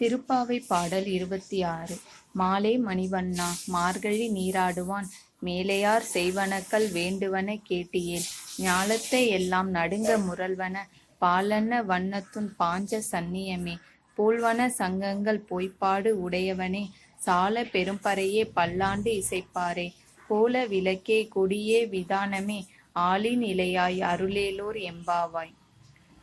திருப்பாவை பாடல் இருபத்தி ஆறு மாலே மணிவண்ணா மார்கழி நீராடுவான் மேலையார் செய்வனக்கள் வேண்டுவன கேட்டியேன் ஞாலத்தை எல்லாம் நடுங்க முரல்வன பாலன்ன வண்ணத்துன் பாஞ்ச சந்நியமே. போல்வன சங்கங்கள் பொய்ப்பாடு உடையவனே சால பெரும்பறையே பல்லாண்டு இசைப்பாரே. கோல விளக்கே கொடியே விதானமே ஆளின் இலையாய் அருளேலோர் எம்பாவாய்.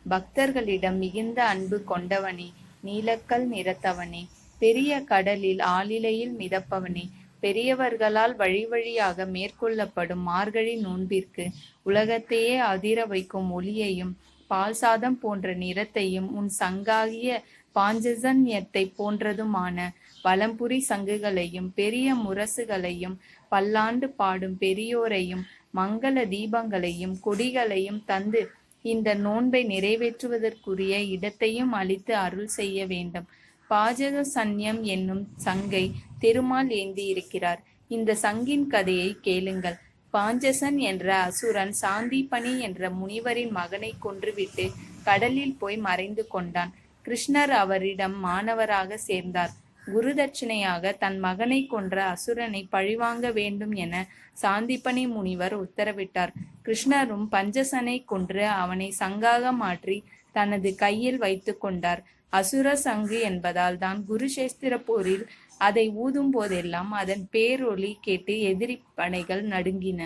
பக்தர்களிடம் மிகுந்த அன்பு கொண்டவனே நீலக்கல் நிறத்தவனே. பெரிய கடலில் ஆளிலையில் மிதப்பவனே. பெரியவர்களால் வழி வழியாக மேற்கொள்ளப்படும் மார்கழி நோன்பிற்கு உலகத்தையே அதிர வைக்கும் ஒளியையும் பால் சாதம் போன்ற நிறத்தையும் உன் சங்காகிய பாஞ்சசன்யத்தை போன்றதுமான வலம்புரி சங்குகளையும் பெரிய முரசுகளையும் பல்லாண்டு பாடும் பெரியோரையும் மங்கள தீபங்களையும் கொடிகளையும் தந்து இந்த நோன்பை நிறைவேற்றுவதற்குரிய இடத்தையும் அளித்து அருள் செய்ய வேண்டும். பாஜக சன்யம் என்னும் சங்கை திருமால் ஏந்தி இருக்கிறார். இந்த சங்கின் கதையை கேளுங்கள். பாஞ்சசன் என்ற அசுரன் சாந்திபனி என்ற முனிவரின் மகனை கொன்றுவிட்டு கடலில் போய் மறைந்து கொண்டான். கிருஷ்ணர் அவரிடம் மாணவராக சேர்ந்தார். குருதட்சிணையாக தன் மகனை கொன்ற அசுரனை பழிவாங்க வேண்டும் என சாந்திபனி முனிவர் உத்தரவிட்டார். கிருஷ்ணரும் பஞ்சசனை கொன்று அவனை சங்காக மாற்றி தனது கையில் வைத்து கொண்டார். அசுர சங்கு என்பதால் தான் குருஷேஸ்திர போரில் அதை ஊதும் போதெல்லாம் அதன் பேரொலி கேட்டு எதிரி படைகள் நடுங்கின.